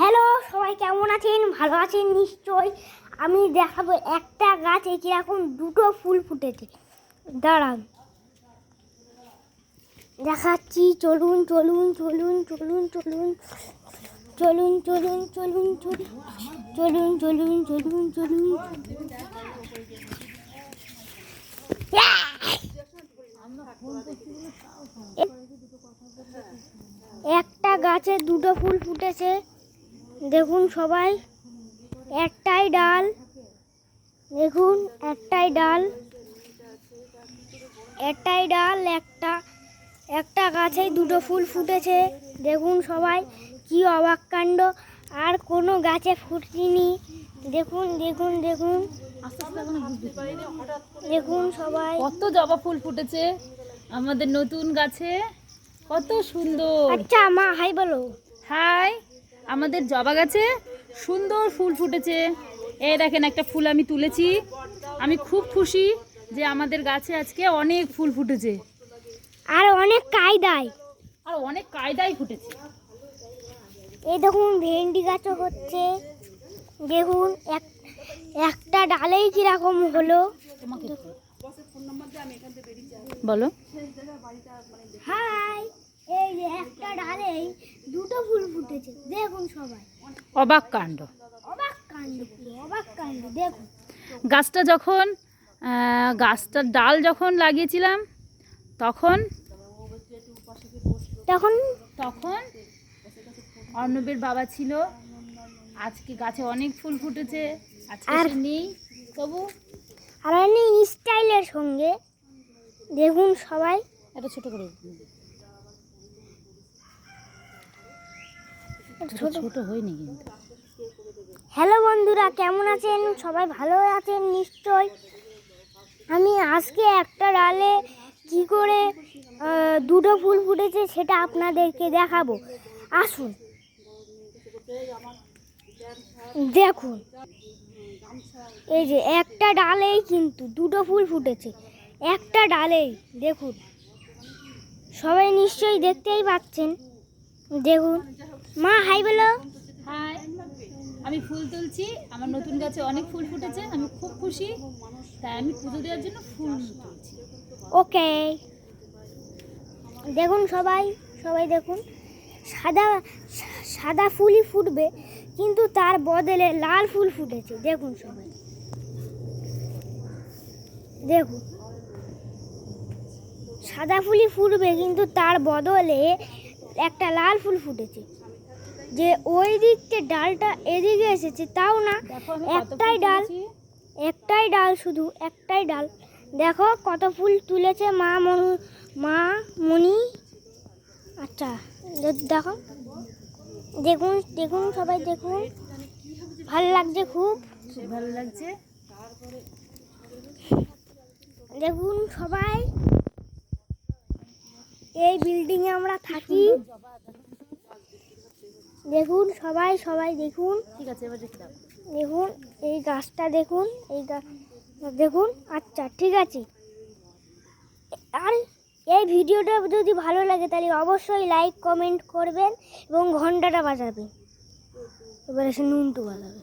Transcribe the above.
Hello সবাই কেমন আছেন? ভালো আছেন নিশ্চয় আমি দেখাবো একটা গাছে কীরকম দুটো ফুল ফুটেছে। দাঁড়ান। দেখাচ্ছি, চলুন চলুন চলুন চলুন চলুন। চলুন চলুন চলুন চলুন চলুন চলুন চলুন একটা গাছে দুটো ফুল ফুটেছে। দেখুন সবাই একটাই ডাল। দেখুন একটাই ডাল। একটাই ডাল একটা একটা গাছেই দুটো ফুল ফুটেছে। দেখুন সবাই কি অবাক কাণ্ড আর কোনো গাছে ফুটেনি। দেখুন দেখুন দেখুন। দেখুন সবাই। কত জবা ফুল ফুটেছে। আমাদের নতুন গাছে কত সুন্দর। আচ্ছা মা হাই বলো। হাই। আমাদের জবা গাছে সুন্দর ফুল ফুটেছে। এই দেখেন একটা ফুল আমি তুলেছি। আমি খুব খুশি যে আমাদের গাছে আজকে অনেক ফুল ফুটেছে। আর অনেক কায়দায়। আর অনেক কায়দায় ফুটেছে। এই দেখুন ভেন্ডি গাছও হচ্ছে। দেখুন এক একটা ডালেই কীরকম হলো। বলো। হাই এই যে একটা ডালেই দুটো ফুল ফুটেছে। দেখুন সবাই। অবাক কাণ্ড। অবাক কাণ্ড অবাক কাণ্ড দেখুন। গাছটা যখন গাছটার ডাল যখন লাগিয়েছিলাম তখন? তখন? তখন অর্ণবের বাবা ছিল। আজকে গাছে অনেক ফুল ফুটেছে। আর- নেই। তবু? আর স্টাইলের সঙ্গে দেখুন সবাই। এটা ছোট করে ছোট হয়নি কিন্তু। হ্যালো বন্ধুরা কেমন আছেন? সবাই ভালো আছেন নিশ্চয়? আমি আজকে একটা ডালে কি করে দুটো ফুল ফুটেছে সেটা আপনাদেরকে দেখাবো। আসুন। দেখুন। এই যে একটা ডালেই কিন্তু দুটো ফুল ফুটেছে। একটা ডালেই দেখুন। সবাই নিশ্চয়ই দেখতেই পাচ্ছেন। দেখুন। মা হাই বলো। হাই। আমি ফুল তুলছি। আমার নতুন গাছে অনেক ফুল ফুটেছে। আমি খুব খুশি। তাই আমি পুজো দেওয়ার জন্য ফুল তুলছি। ওকে। দেখুন সবাই সবাই দেখুন। সাদা সাদা ফুলই ফুটবে কিন্তু তার বদলে লাল ফুল ফুটেছে। দেখুন সবাই। দেখুন। সাদা ফুলই ফুটবে কিন্তু তার বদলে একটা লাল ফুল ফুটেছে। যে ওই দিকতে ডালটা এদিকে এসেছে তাও না। একটাই ডাল একটাই ডাল শুধু একটাই ডাল। দেখো কত ফুল তুলেছে মা মনু মা মনি আচ্ছা দেখো। দেখুন দেখুন সবাই দেখুন। ভালো লাগছে খুব। খুব ভালো লাগছে। দেখুন সবাই। এই বিল্ডিংয়ে আমরা থাকি। দেখুন সবাই সবাই দেখুন। ঠিক আছে এবার দেখি দেখুন এই গাছটা দেখুন এই গাছ দেখুন আচ্ছা ঠিক আছে। আর এই ভিডিওটা যদি ভালো লাগে তাহলে অবশ্যই লাইক কমেন্ট করবেন এবং ঘন্টাটা বাজাবেন। এবার এসে নুনটু বাজাবে।